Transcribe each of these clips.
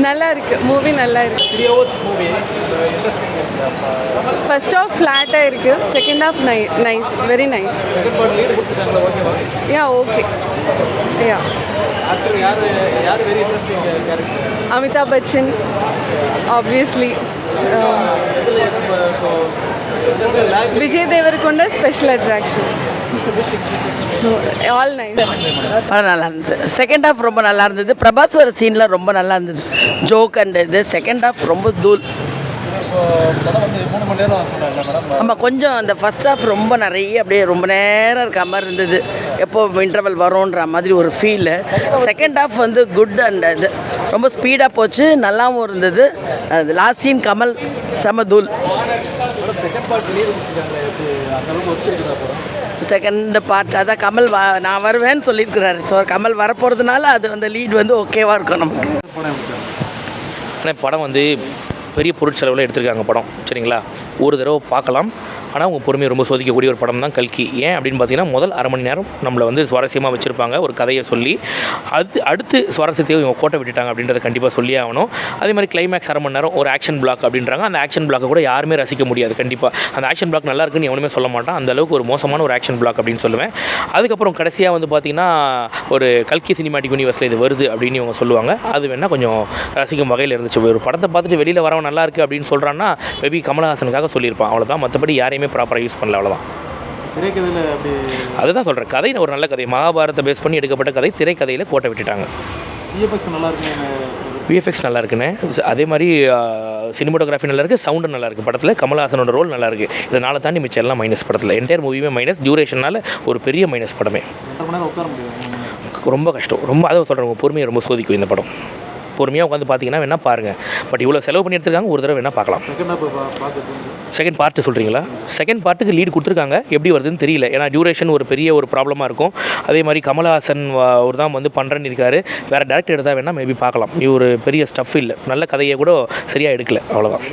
நல்லா இருக்கு மூவி நல்லா இருக்கு three hours movie interesting first half ஃப்ளாட்டாக இருக்கு செகண்ட் ஆஃப் நை nice very nice yeah okay yeah Amitabh Bachchan obviously Vijay Devarakonda special attraction all நல்லா இருந்தது. செகண்ட் ஹாஃப் ரொம்ப நல்லா இருந்தது. பிரபாஸ் வர சீன்லாம் ரொம்ப நல்லா இருந்தது. ஜோக் அண்ட் இது செகண்ட் ஹாஃப் ரொம்ப தூள். ஆமாம் கொஞ்சம் அந்த ஃபஸ்ட் ஹாஃப் ரொம்ப நிறைய அப்படியே ரொம்ப நேரம் இருக்க மாதிரி இருந்தது. எப்போ இன்டர்வல் வரும்ன்ற மாதிரி ஒரு ஃபீலு செகண்ட் ஹாஃப் வந்து குட் அண்ட் இது. ரொம்ப ஸ்பீடாக போச்சு நல்லாவும் இருந்தது. அது லாஸ்ட் சீன் கமல் செம செகண்ட் பார்ட் அதான் கமல் வா நான் வருவேன்னு சொல்லியிருக்கிறாரு. ஸோ கமல் வரப்போகிறதுனால அது அந்த லீட் வந்து ஓகேவாக இருக்கும் நமக்கு. படம் வந்து பெரிய பொருட்செலவில் எடுத்திருக்காங்க படம். சரிங்களா? ஒரு தடவை பார்க்கலாம். ஆனால் அவங்க பொறுமையை ரொம்ப சோதிக்கக்கூடிய ஒரு படம் தான் கல்கி. ஏன் அப்படின்னு பார்த்தீங்கன்னா முதல் அரை மணி நேரம் நம்மளை வந்து சுவாரஸ்யமாக வச்சுருப்பாங்க ஒரு கதையை சொல்லி அடுத்து அடுத்து சுவாரஸ்யத்தையும் இவங்க கோட்டை விட்டுட்டாங்க அப்படின்றத கண்டிப்பாக சொல்லி ஆகணும். அதே மாதிரி கிளைமேக்ஸ் அரை மணி நேரம் ஒரு ஆக்ஷன் பிளாக் அப்படின்றாங்க. அந்த ஆக்ஷன் பிளாக்கை கூட யாருமே ரசிக்க முடியாது கண்டிப்பாக அந்த ஆக்ஷன் பிளாக் நல்லா இருக்குன்னு எவனுமே சொல்ல மாட்டான். அந்த அளவுக்கு ஒரு மோசமான ஒரு ஆக்ஷன் பிளாக் அப்படின்னு சொல்லுவேன். அதுக்கப்புறம் கடைசியாக வந்து பார்த்தீங்கன்னா ஒரு கல்கி சினிமாட்டிக் யூனிவர்ஸில் இது வருது அப்படின்னு இவங்க சொல்லுவாங்க. அது வேணால் கொஞ்சம் ரசிக்கும் வகையில் இருந்துச்சு. ஒரு படத்தை பார்த்துட்டு வெளியில் வரவன் நல்லா இருக்குது அப்படின்னு சொல்கிறான்னா மேபி கமலஹாசனுக்காக சொல்லியிருப்பான். அவ்வளோதான் மற்றபடி யாரையும் ப்ராப்பராக யூஸ் பண்ணல அவ்வளோதான் அதுதான் சொல்கிறேன் கதை ஒரு நல்ல கதை. மகாபாரத்தை பேஸ் பண்ணி எடுக்கப்பட்ட கதை திரைக்கதையில் கோட்டை விட்டுட்டாங்க. விஎஃப்எக்ஸ் நல்லா இருக்குன்னு அதே மாதிரி சினிமாட்டோகிராஃபி நல்லா இருக்குது சவுண்டும் நல்லா இருக்குது படத்தில். கமல்ஹாசனோட ரோல் நல்லா இருக்குது இதனால தாண்டி மிச்சம் எல்லாம் மைனஸ் படத்தில். என்டையர் மூவியுமே மைனஸ் டியூரேஷனால ஒரு பெரிய மைனஸ் படமே. ரொம்ப கஷ்டம். ரொம்ப அதை சொல்கிறேன் பொறுமையை ரொம்ப சோதிக்கும் இந்த படம். பொறுமையாக உட்காந்து பார்த்தீங்கன்னா வேணால் பாருங்கள் பட் இவ்வளோ செலவு பண்ணி எடுத்துருக்காங்க ஒரு தடவை வேணால் பார்க்கலாம். செகண்ட் பார்ட்டு சொல்கிறீங்களா செகண்ட் பார்ட்டுக்கு லீடு கொடுத்துருக்காங்க. எப்படி வருதுன்னு தெரியல. ஏன்னா டியூரேஷன் ஒரு பெரிய ஒரு ப்ராப்ளமாக இருக்கும். அதே மாதிரி கமலஹாசன் ஒரு தான் வந்து பண்ணுறேன்னு இருக்காரு. வேறு டேரக்டர் எடுத்தால் வேணால் மேபி பார்க்கலாம். இது ஒரு பெரிய ஸ்டஃப் இல்லை. நல்ல கதையை கூட சரியாக எடுக்கல. அவ்வளோதான்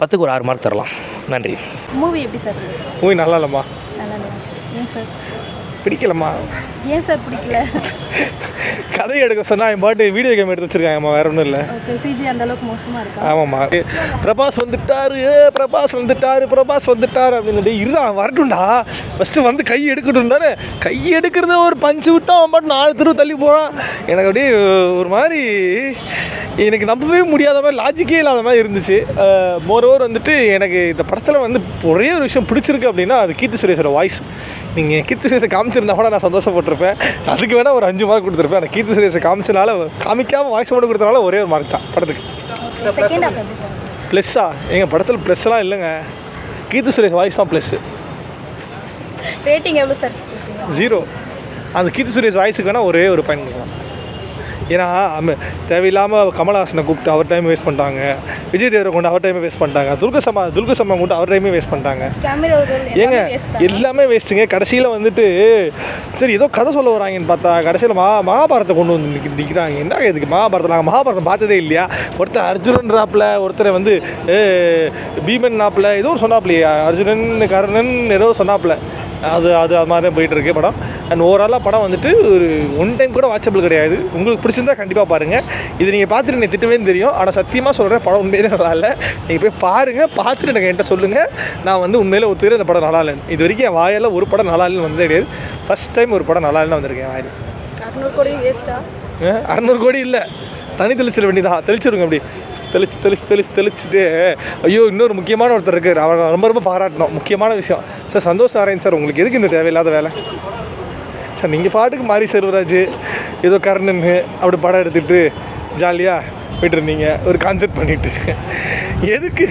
பத்துக்கு ஒரு ஆறு மார்க் தரலாம். நன்றி. மூவி எப்படி சார்? மூவி நல்லா இல்லைம்மா நல்லா ஏன் சார்? பிடிக்கலம்மா. ஏன் சார் பிடிக்கல? கதை எடுக்க சொன்னால் என் பாட்டு வீடியோ கேம் எடுத்து வச்சிருக்காங்கம்மா வேற ஒன்றும் இல்லை. ஓகே சிஜி அந்த அளவுக்கு மோசமாக இருக்கா? ஆமாம்மா. பிரபாஸ் வந்துட்டாரு ஏ பிரபாஸ் வந்துட்டாரு பிரபாஸ் வந்துட்டாரு அப்படின்னு இருடா வரட்டும்டா. ஃபஸ்ட்டு வந்து கை எடுக்கட்டும்டானே கை எடுக்கிறத ஒரு பஞ்சு விட்டா அவன் பாட்டு நாலு தெருவு தள்ளி போகிறான் எனக்கு அப்படியே ஒரு மாதிரி எனக்கு நம்பவே முடியாத மாதிரி லாஜிக்கே இல்லாத மாதிரி இருந்துச்சு. மோரோவர் வந்துட்டு எனக்கு இந்த படத்தில் வந்து ஒரே ஒரு விஷயம் பிடிச்சிருக்கு அப்படின்னா அது கீர்த்தி சுரேஷோட வாய்ஸ் நீங்கள் கீர்த்தி சுரேஷை காமிச்சிருந்தா கூட நான் சந்தோஷப்பட்டிருப்பேன். அதுக்கு வேணால் ஒரு அஞ்சு மார்க் கொடுத்துருப்பேன். அந்த கீர்த்தி சுரேஷை காமிச்சனால காமிக்காமல் வாய்ஸ் மட்டும் கொடுத்தனால ஒரே ஒரு மார்க் தான் படத்துக்கு. ப்ளஸ்ஸா எங்கள் படத்தில் ப்ளஸ்லாம் இல்லைங்க. கீர்த்தி சுரேஷ் வாய்ஸ் தான் ப்ளஸ்ஸு ரேட்டிங் எவ்வளோ சார் ஜீரோ அந்த கீர்த்தி சுரேஷ் வாய்ஸுக்கு வேணால் ஒரே ஒரு பயன் ஏன்னா தேவையில்லாமல் கமல்ஹாசனை கூப்பிட்டு அவர் டைம் வேஸ்ட் பண்ணிட்டாங்க. விஜய் தேவரை கொண்டு அவர் டைமே வேஸ்ட் பண்ணிட்டாங்க. துர்க சம்மா கூப்பிட்டு அவர் டைமே வேஸ்ட் பண்ணிட்டாங்க. ஏங்க எல்லாமே வேஸ்ட் எல்லாமே வேஸ்ட்டுங்க கடைசியில் வந்துட்டு சரி ஏதோ கதை சொல்ல வராங்கன்னு பார்த்தா கடைசியில் மா மகாபாரத்தை கொண்டு வந்து நிற்க நிற்கிறாங்க என்ன இதுக்கு? மகாபாரதம் நாங்கள் மகாபாரதம் பார்த்ததே இல்லையா? ஒருத்தர் அர்ஜுனன் ராப்பில் ஒருத்தரை வந்து பீமன் நாப்பில் ஏதோ ஒரு சொன்னாப்லையா அர்ஜுனன் கர்ணன் ஏதோ சொன்னாப்ல. அது அது அது மாதிரி தான் போயிட்டு இருக்கு படம் அண்ட் ஓவராலாக படம் வந்துட்டு ஒரு ஒன் டைம் கூட வாட்சபிள் கிடையாது. உங்களுக்கு பிடிச்சிருந்தா கண்டிப்பாக பாருங்கள் இது நீங்கள் பார்த்துட்டு எனக்கு திட்டவே தெரியும். ஆனால் சத்தியமாக சொல்கிறேன் படம் உண்மையிலே நல்லா இல்லை. நீங்கள் போய் பாருங்கள் பார்த்துட்டு எனக்கு என்கிட்ட சொல்லுங்கள் நான் வந்து உண்மையிலே ஒத்துக்கிறேன் இந்த படம் நல்லா இல்லைன்னு இது வரைக்கும் என் வாயால் ஒரு படம் நல்லா இல்லைன்னு வந்ததே கிடையாது. ஃபஸ்ட் டைம் ஒரு படம் நல்லா இல்லைன்னு வந்திருக்கேன் வாயில். அறுநூறு கோடியும் வேஸ்ட்டா அறநூறு கோடி இல்லை. தனி தெளிச்சிட வேண்டியதான் தெளிச்சிருங்க அப்படி. தெளிச்சு தெளிச்சு தெளிச்சு தெளிச்சுட்டு ஐயோ இன்னொரு முக்கியமான ஒருத்தர் இருக்கார். அவரை ரொம்ப ரொம்ப பாராட்டணும். முக்கியமான விஷயம். சார் சந்தோஷ் நாராயண் சார் உங்களுக்கு எதுக்கு இந்த தேவையில்லாத வேலை? சார் நீங்கள் பாட்டுக்கு மாறி செல்வராஜ் ஏதோ கர்ணன்னு அப்படி படம் எடுத்துகிட்டு ஜாலியாக போயிட்டு இருந்தீங்க. ஒரு கான்செர்ட் பண்ணிட்டு. எதுக்கு?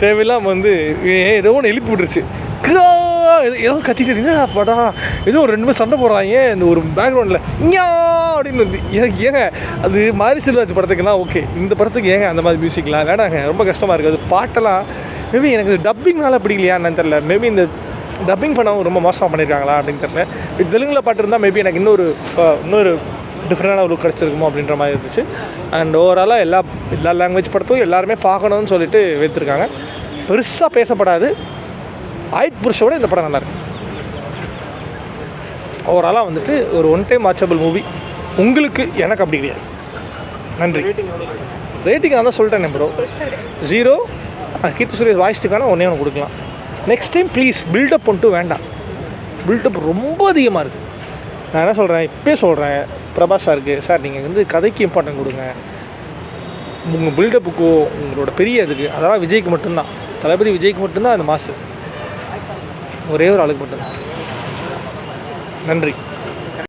தேவையில்லாமல் வந்து ஏ- ஏதோ ஒன்று எழுப்பி விட்டுருச்சு. ஏதோ- ஏதோ கத்திட்டு இருந்தீங்க படம்? ஏதோ ஒரு ரெண்டு பேர் சண்டை போடுறாங்க. இந்த ஒரு பேக்ரவுண்டில் இங்கா அப்படின்னு எனக்கு ஏங்க? அது மாரி செல்வராஜ் படத்துக்குலாம் ஓகே இந்த படத்துக்கு ஏங்க அந்த மாதிரி மியூசிக்லாம் வேணாங்க. ரொம்ப கஷ்டமாக இருக்குது அது பாட்டெல்லாம் மேபி எனக்கு டப்பிங்னால பிடிக்கலையா என்னன்னு தெரில மேபி இந்த டப்பிங் பண்ணவங்க ரொம்ப மோசமாக பண்ணியிருக்காங்களா அப்படின்னு தெரில தெலுங்கில் பாட்டு இருந்தால் மேபி எனக்கு இன்னொரு இன்னொரு டிஃப்ரெண்டான ஒரு கிடச்சிருக்குமோ அப்படின்ற மாதிரி இருந்துச்சு. அண்ட் ஓவராலாக எல்லா எல்லா லாங்குவேஜ் படத்தும் எல்லாருமே பார்க்கணும்னு சொல்லிட்டு வைத்திருக்காங்க. பெருசாக பேசப்படாது. ஆயுத் புருஷோட இந்த படம் நல்லாயிருக்கு ஓவராலாக வந்துட்டு ஒரு ஒன் டைம் வாட்சபிள் மூவி உங்களுக்கு எனக்கு அப்படி கிடையாது. நன்றி. ரேட்டிங் தான் சொல்லிட்டேன் ப்ரோ ஜீரோ கீர்த்தி சுரேஷ் வாய்ஸ்டுக்கான ஒன்றே ஒன்று கொடுக்கலாம். நெக்ஸ்ட் டைம் ப்ளீஸ் பில்டப் பண்ணிட்டு வேண்டாம். பில்டப் ரொம்ப அதிகமாக இருக்குது நான் என்ன சொல்கிறேன் இப்போயே சொல்கிறேன் பிரபாஸ் சாருக்கு சார் நீங்கள் வந்து கதைக்கு இம்பார்ட்டன்ட் கொடுங்க. உங்கள் பில்டப்புக்கோ உங்களோட பெரிய இதுக்கு அதெல்லாம் விஜய்க்கு மட்டும்தான். தளபதி விஜய்க்கு மட்டும்தான் அந்த மாசு. ஒரே ஒரு ஆளுக்கு மட்டும்தான். நன்றி.